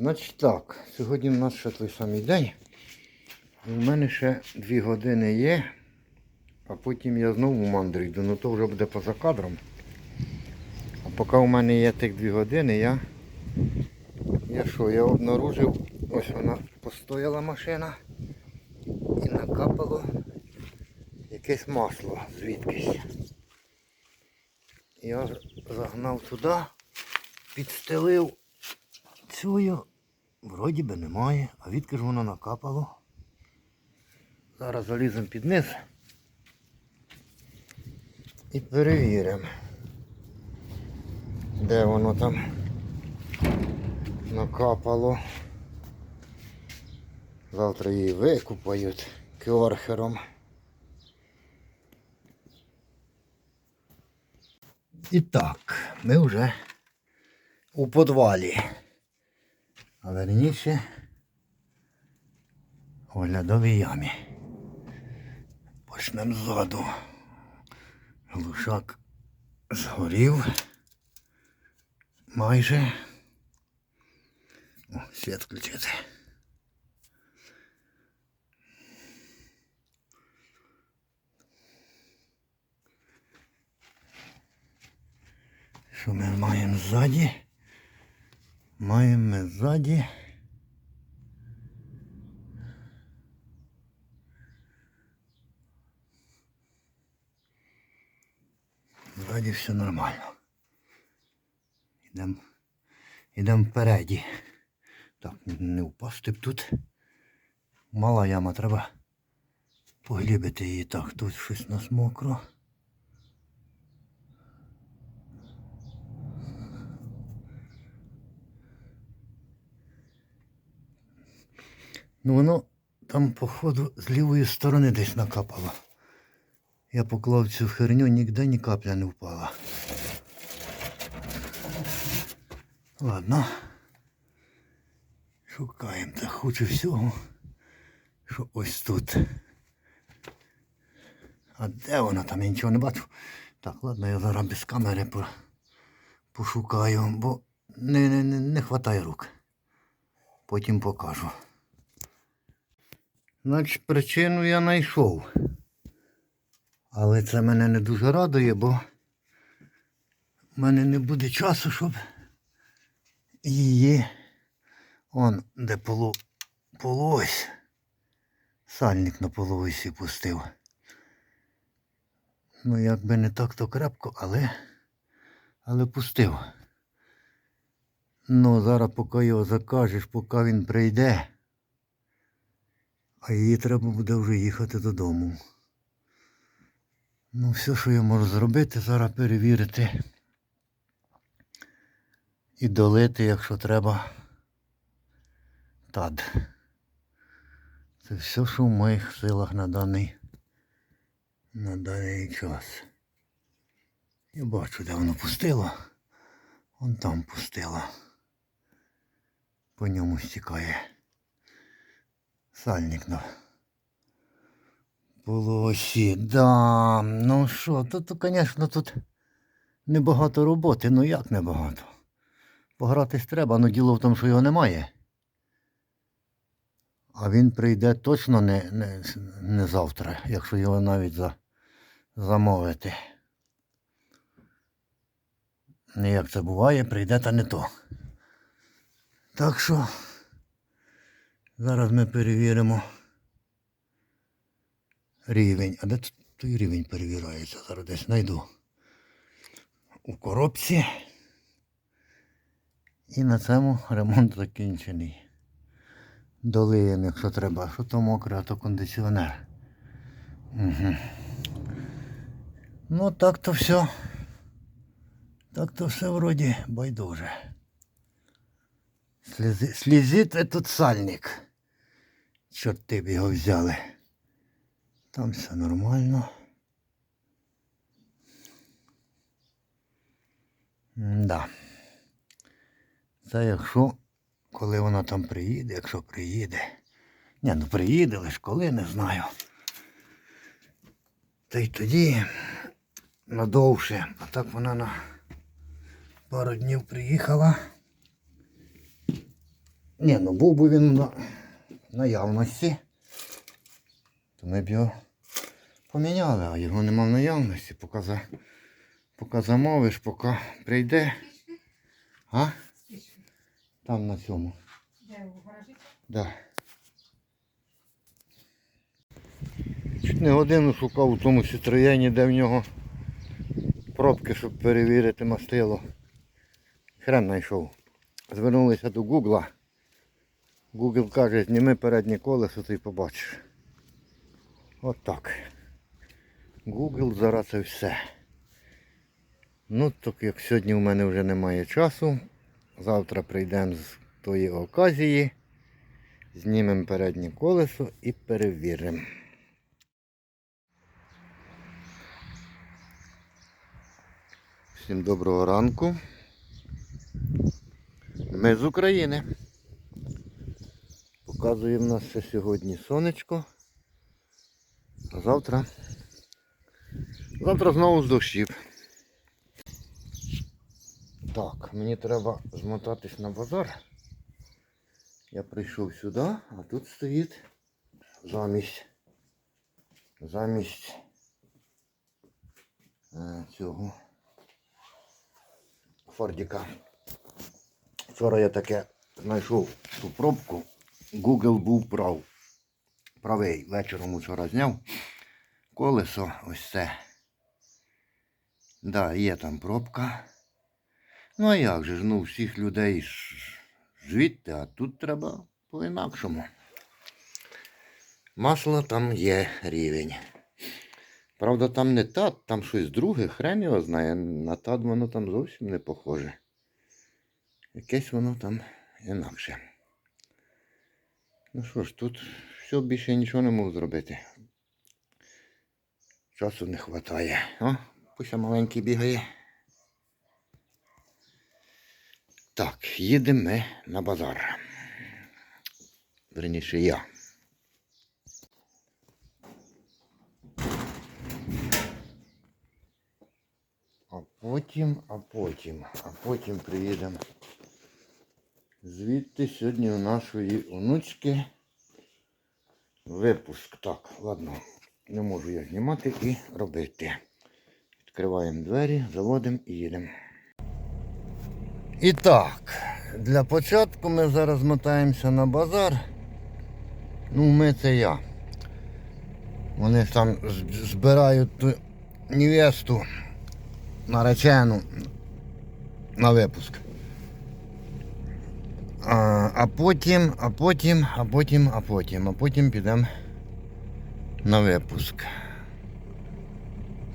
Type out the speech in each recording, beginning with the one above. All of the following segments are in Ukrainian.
Значить так, сьогодні в нас ще той самий день. В мене ще дві години є, а потім я знову в йду, ну то вже буде поза кадром. А поки у мене є тих дві години, я. Я що, я обнаружив, ось вона постояла машина і накапало якесь масло звідкись. Я загнав туди, підстелив цю, вроді би немає, а відки ж воно накапало. Зараз заліземо під низ і перевіримо, де воно там накапало. Завтра її викупають керхером. І так, ми вже у подвалі. А верніше оглядовій ямі. Почнемо ззаду. Глушак згорів. Майже. О, світ включити. Що ми маємо ззаді? Маємо ззаді. Ззаді все нормально. Йдемо йдем впереді. Так, не впасти б тут. Мала яма, треба поглібити її. Так, тут щось у нас мокро. Ну воно там, походу, з лівої сторони десь накапало. Я поклав цю херню, ніде ні капля не впала. Ладно. Шукаємо та хочу всього, що ось тут. А де вона там? Я нічого не бачу. Так, ладно, я зараз без камери по- пошукаю, бо не, не, не, не хватає рук. Потім покажу. Значить, причину я знайшов. Але це мене не дуже радує, бо в мене не буде часу, щоб її. Он де полу, полуось. Сальник на полуосі пустив. Ну, якби не так, то крепко, але, але пустив. Ну, зараз поки його закажеш, поки він прийде. А її треба буде вже їхати додому. Ну, все, що я можу зробити, зараз перевірити. І долити, якщо треба, тад. Це все, що в моїх силах на даний, на даний час. Я бачу, де воно пустило. Вон там пустило. По ньому стікає сальник на полосі. Да, ну що, тут, звісно, тут небагато роботи, ну як небагато. Погратись треба, але діло в тому, що його немає. А він прийде точно не, не, не завтра, якщо його навіть за, замовити. Як це буває, прийде та не то. Так що зараз ми перевіримо рівень. А де тут той рівень перевіряється? Зараз десь знайду. У коробці. І на цьому ремонт закінчений. Долиємо, якщо треба. Що то мокре, а то кондиціонер. Угу. Ну так то все. Так то все вроді байдуже. Слізить этот сальник. Чорти б його взяли. Там все нормально. Да. Це якщо, коли вона там приїде, якщо приїде. Ні, ну приїде, лиш коли, не знаю. Та й тоді надовше. А так вона на пару днів приїхала. Ні, ну був би він на наявності, то ми б його поміняли, а його нема в наявності, поки, за, поки замовиш, поки прийде. А? Там на цьому. Де у гаражі? Да. Чуть не годину шукав у тому сітроєні, де в нього пробки, щоб перевірити мастило. Хрен знайшов. Звернулися до Гугла. Google каже, зніми переднє колесо, ти побачиш. От так. Google зараз це все. Ну, так як сьогодні в мене вже немає часу, завтра прийдемо з тої оказії, знімемо переднє колесо і перевіримо. Всім доброго ранку. Ми з України. Показує в нас ще сьогодні сонечко. А завтра. Завтра знову з дощів. Так, мені треба змотатись на базар. Я прийшов сюди, а тут стоїть замість. Замість е, цього Фордіка. Вчора я таке знайшов ту пробку. Google був прав. Правий. Вечором вчора зняв. Колесо ось це. Да, є там пробка. Ну а як же ж, ну всіх людей звідти, а тут треба по-інакшому. Масло там є рівень. Правда, там не тат, там щось друге, хрен його знає. На тат воно там зовсім не похоже. Якесь воно там інакше. Ну що ж, тут все більше нічого не можу зробити. Часу не вистачає. О, пусть маленький бігає. Так, їдемо ми на базар. Верніше я. А потім, а потім, а потім приїдемо. Звідти сьогодні у нашої онучки випуск. Так, ладно, не можу я знімати і робити. Відкриваємо двері, заводимо і їдемо. І так, для початку ми зараз мотаємося на базар. Ну, ми це я. Вони ж там збирають ту невесту наречену на випуск. А, а потім, а потім, а потім, а потім, а потім підемо на випуск.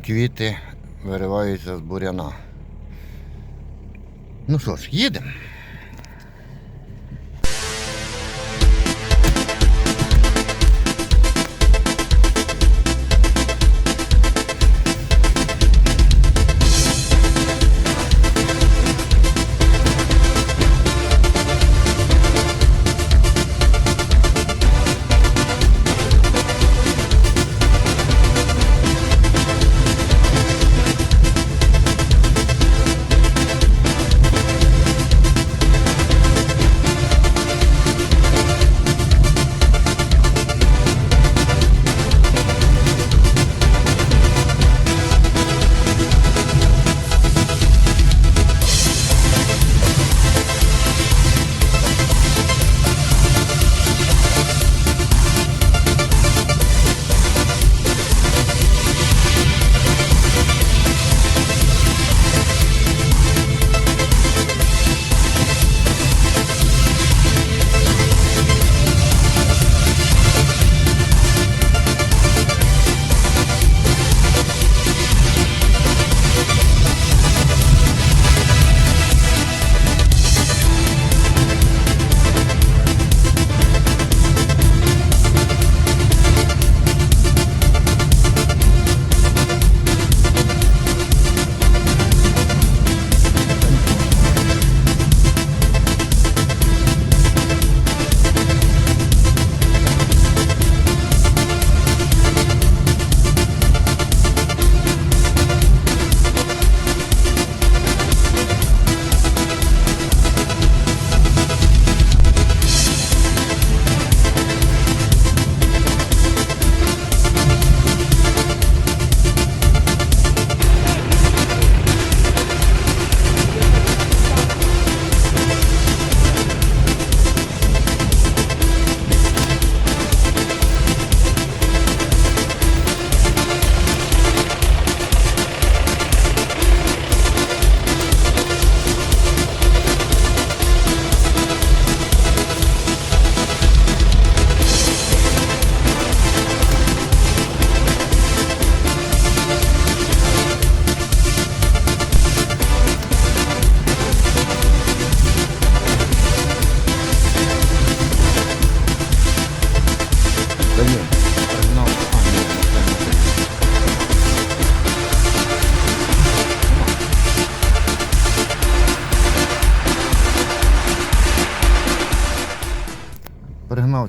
Квіти вириваються з буряна. Ну що ж, їдемо.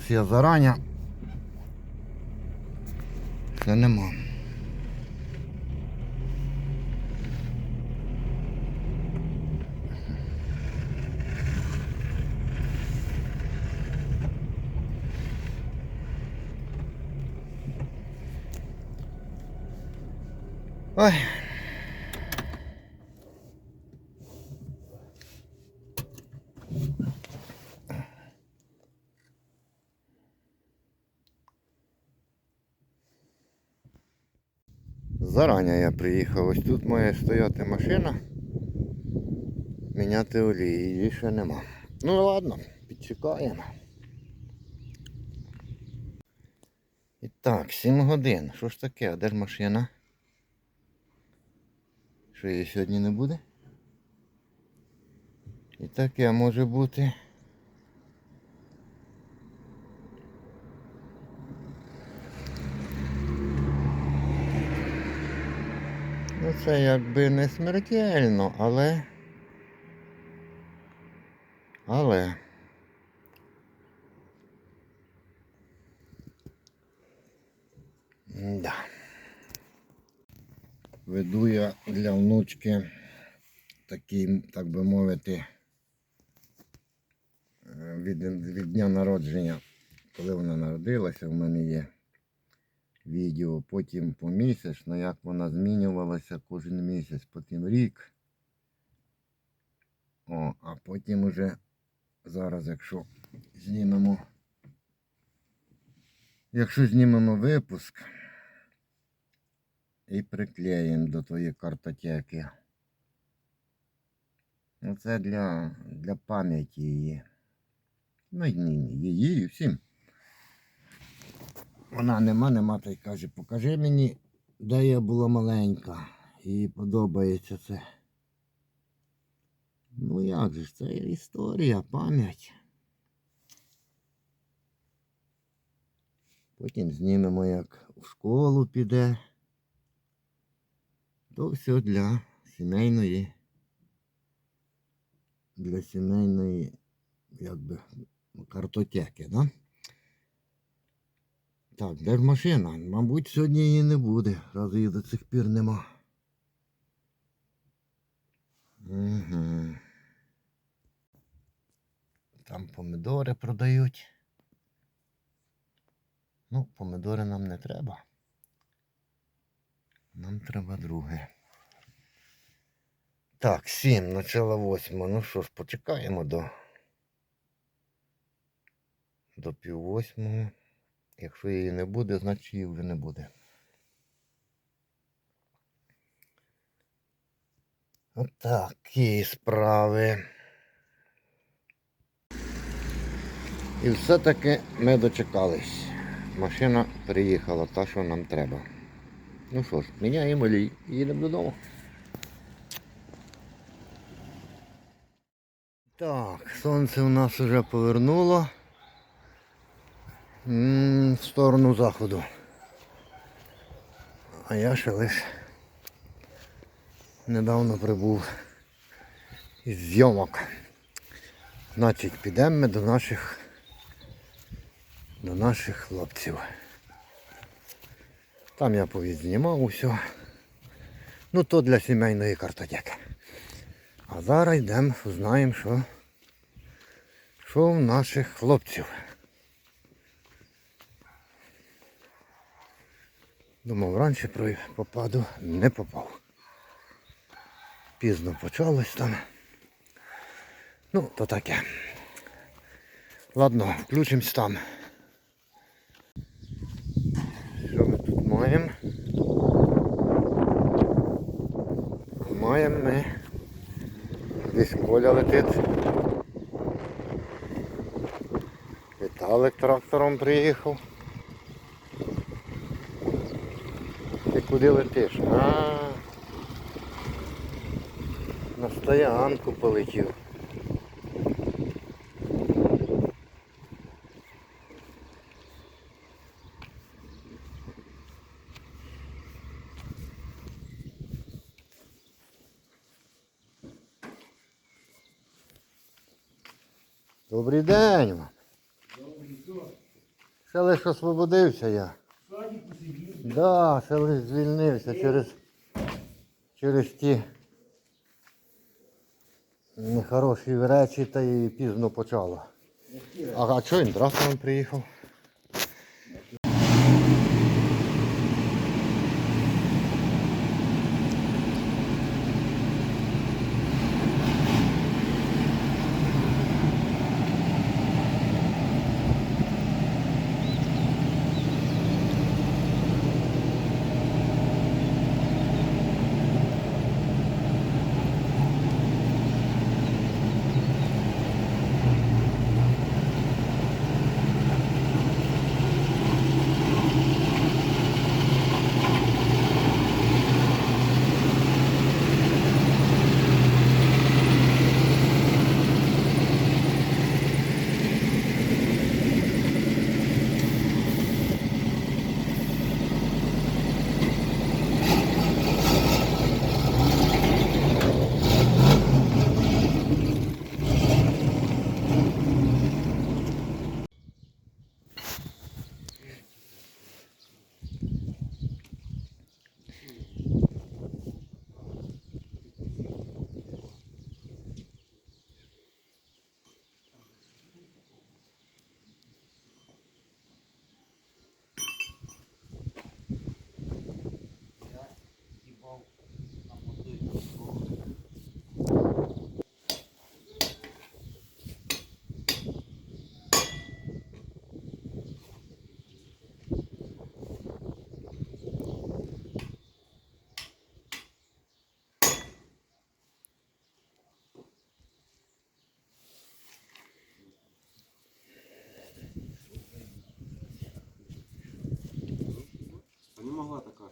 Пригнався я зарані. Ще нема. Ой. Зарані я приїхав. Ось тут має стояти машина. Міняти олії. Її ще нема. Ну ладно, підчекаємо. І так, 7 годин. Що ж таке? А де ж машина? Що її сьогодні не буде? І таке може бути. Ну це якби не смертельно, але. Але. Да. Веду я для внучки такий, так би мовити, е, від, від дня народження, коли вона народилася, в мене є відео, потім помісячно, як вона змінювалася кожен місяць, потім рік. О, а потім уже зараз, якщо знімемо, якщо знімемо випуск і приклеїмо до тої картотеки. Ну, це для, для пам'яті її. Ну, її і всім. Вона нема, нема, та й каже, покажи мені, де я була маленька. Їй подобається це. Ну як же ж, це історія, пам'ять. Потім знімемо, як в школу піде. То все для сімейної. Для сімейної, якби, картотеки, да? Так, де ж машина? Мабуть, сьогодні її не буде, раз її до цих пір нема. Угу. Там помидори продають. Ну, помидори нам не треба. Нам треба друге. Так, сім, начало восьма. Ну що ж, почекаємо до. До пів восьмого. Якщо її не буде, значить її вже не буде. Отакі справи. І все-таки ми дочекались. Машина приїхала, та, що нам треба. Ну що ж, міняємо лій і їдемо додому. Так, сонце у нас вже повернуло. В сторону заходу. А я ще лише недавно прибув із зйомок. Значить, підемо ми до наших до наших хлопців. Там я повідзнімав усе. Ну то для сімейної картотеки. А зараз йдемо, знаємо, що, що в наших хлопців. Думав, раніше попаду, не попав. Пізно почалось там. Ну, то таке. Ладно, включимось там. Що ми тут маємо? Маємо ми. Десь Коля летить. Віталик трактором приїхав. Ти куди летиш? А, на стоянку полетів. Добрий день вам. Ще лише освободився я. Да, ще лише звільнився через, через ті нехороші речі та і пізно почало. А, а чого він здравствуй приїхав?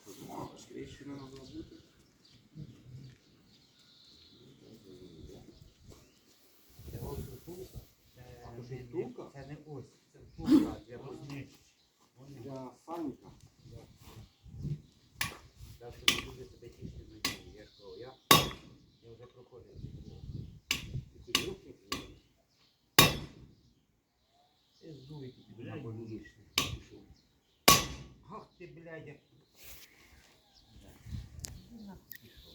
Не могла бути. Це не- втулка? Це не ось, це втулка для рознищення. Для сальника. Так що ви будете тишити на ній. Я ж кажу, я, я вже проходив. Ти здуй, ти, блядь, будеш. Ах ти, блядь, як... Да. Ну, нахуй пішов.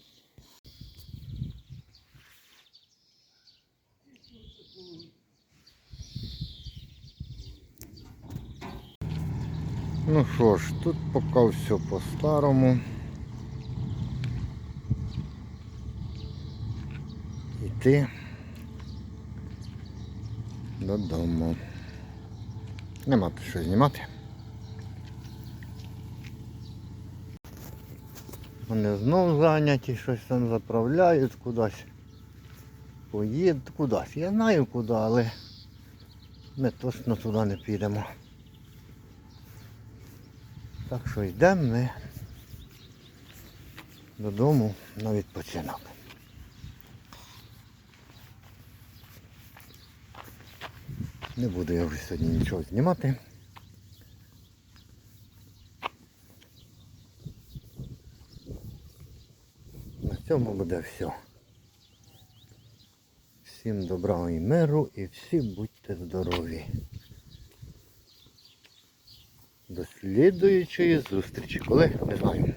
Ну що ж, тут поки все по-старому. Іти додому. Нема тут що знімати. Вони знов зайняті, щось там заправляють кудись. Поїдуть кудись. Я знаю куди, але ми точно туди не підемо. Так що йдемо ми додому на відпочинок. Не буду я вже сьогодні нічого знімати. На цьому буде все. Всім добра і миру і всі будьте здорові. До слідуючої зустрічі. Коли? Не знаю.